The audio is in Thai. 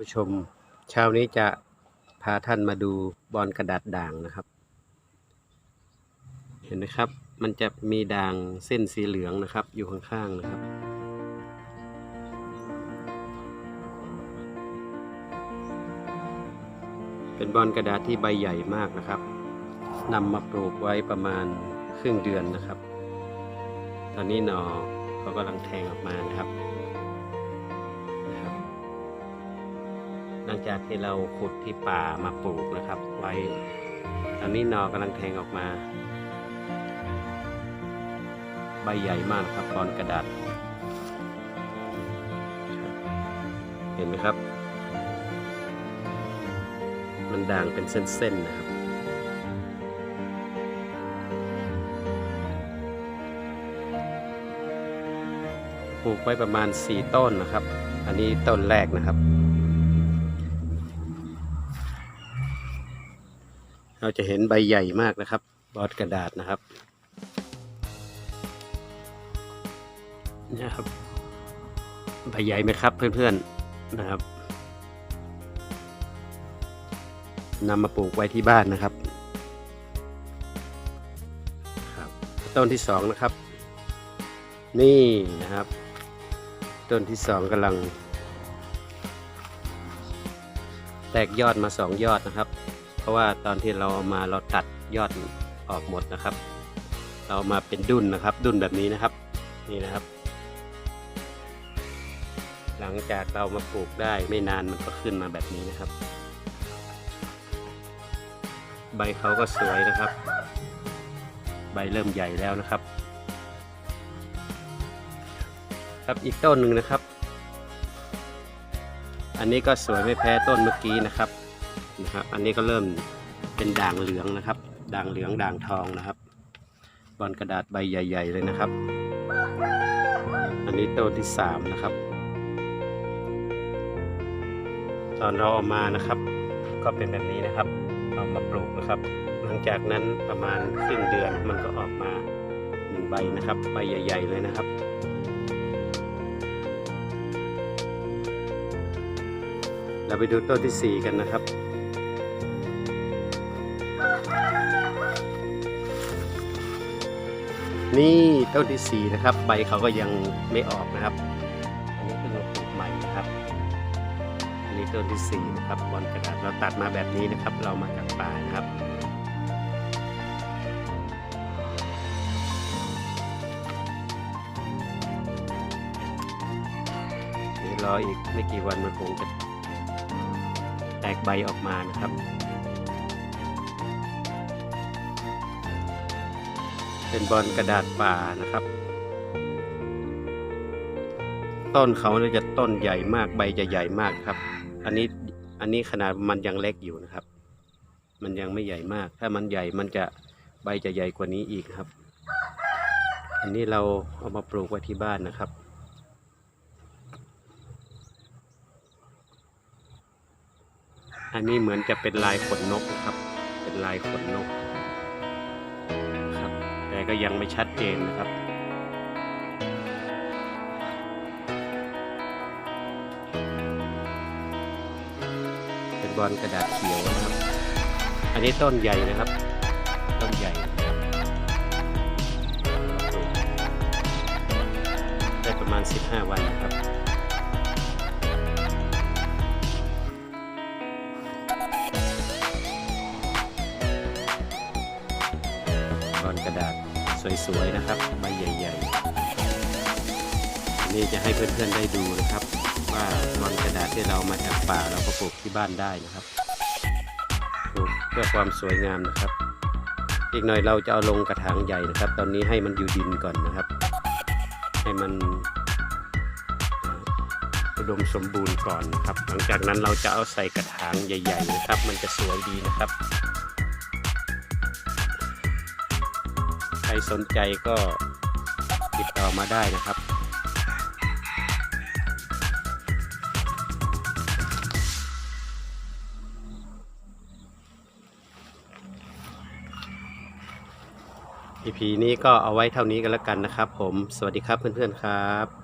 ผู้ชมเช้านี้จะพาท่านมาดูบอลกระดาษด่างนะครับ เห็นไหมครับ มันจะมีด่างเส้นสีเหลืองนะครับ อยู่ข้างๆนะครับ เป็นบอลกระดาษที่ใบใหญ่มากนะครับนำมาปลูกไว้ประมาณครึ่งเดือนนะครับ ตอนนี้หนอเขากำลังแทงออกมานะครับ หลังจากที่เราขุดที่ป่ามาปลูกนะครับ ไว้ ตอนนี้หนอกำลังแทงออกมา ใบใหญ่มากครับบอลกระดาษ เห็นไหมครับ มันด่างเป็นเส้นๆนะครับปลูกไว้ประมาณ 4 ต้นนะครับ อันนี้ต้นแรกนะครับ เราจะเห็นใบใหญ่มากนะครับ บอดกระดาษนะครับนี่ครับใบใหญ่ไหมครับเพื่อนๆนะครับนำมาปลูกไว้ที่บ้านนะครับครับ ต้นที่สองนะครับ นี่นะครับ ต้นที่สองกำลัง แตกยอดมาสองยอดนะครับ เพราะว่าตอนที่เราเอามาเราตัดยอดออกหมดนะครับ เรามาเป็นดุนนะครับ ดุนแบบนี้นะครับ นี่นะครับ หลังจากเรามาปลูกได้ไม่นานมันก็ขึ้นมาแบบนี้นะครับ ใบเขาก็สวยนะครับ ใบเริ่มใหญ่แล้วนะครับ ครับอีกต้นหนึ่งนะครับ อันนี้ก็สวยไม่แพ้ต้นเมื่อกี้นะครับ นะครับ อันนี้ก็เริ่มเป็นด่างเหลืองนะครับ ด่างเหลืองด่างทองนะครับ บอลกระดาษใบใหญ่ ๆ เลยนะครับ อันนี้ต้นที่สามนะครับ ตอนเราเอามานะครับ ก็เป็นแบบนี้นะครับ เอามาปลูกนะครับ หลังจากนั้นประมาณครึ่งเดือนมันก็ออกมาหนึ่งใบนะครับ ใบใหญ่ ๆ เลยนะครับเราไปดูต้นที่ 4 กันนะครับ นี่ต้นที่ 4 นะครับ ใบเขาก็ยังไม่ออกนะครับ อันนี้คือเราปลูกใหม่นะครับ อันนี้ต้นที่ 4 นะครับบอลกระดาษเราตัดมาแบบนี้นะครับ เรามาจากป่านะครับนี่รออีกไม่กี่วันมันคงจะแตกใบออกมานะครับ เป็นบอลกระดาษป่านะครับ ต้นเขาเนี่ยจะต้นใหญ่มากใบจะใหญ่มากครับ อันนี้อันนี้ขนาดมันยังเล็กอยู่นะครับ มันยังไม่ใหญ่มาก ถ้ามันใหญ่มันจะใบจะใหญ่กว่านี้อีกครับ อันนี้เราเอามาปลูกไว้ที่บ้านนะครับอันนี้เหมือนจะเป็นลายขนนกนะครับ เป็นลายขนนก ก็ยังไม่ชัดเจนนะครับ เป็นบอลกระดาษเขียวนะครับ อันนี้ต้นใหญ่นะครับ ต้นใหญ่ได้ประมาณ 15 วันนะครับบอลกระดาษ สวยๆนะครับใบใหญ่ๆ นี่จะให้เพื่อนๆได้ดูนะครับ ว่าบอลกระดาษที่เรามาจากป่าเราก็ปลูกที่บ้านได้นะครับปลูกเพื่อความสวยงามนะครับ อีกหน่อยเราจะเอาลงกระถางใหญ่นะครับ ตอนนี้ให้มันอยู่ดินก่อนนะครับ ให้มันอุดมสมบูรณ์ก่อนนะครับ หลังจากนั้นเราจะเอาใส่กระถางใหญ่ ๆ นะครับ มันจะสวยดีนะครับ รสนใจก็ติดต่อมาได้นะครับ EP นี้ก็เอาไว้เท่านี้กันแล้วกันนะครับผม สวัสดีครับเพื่อนๆครับ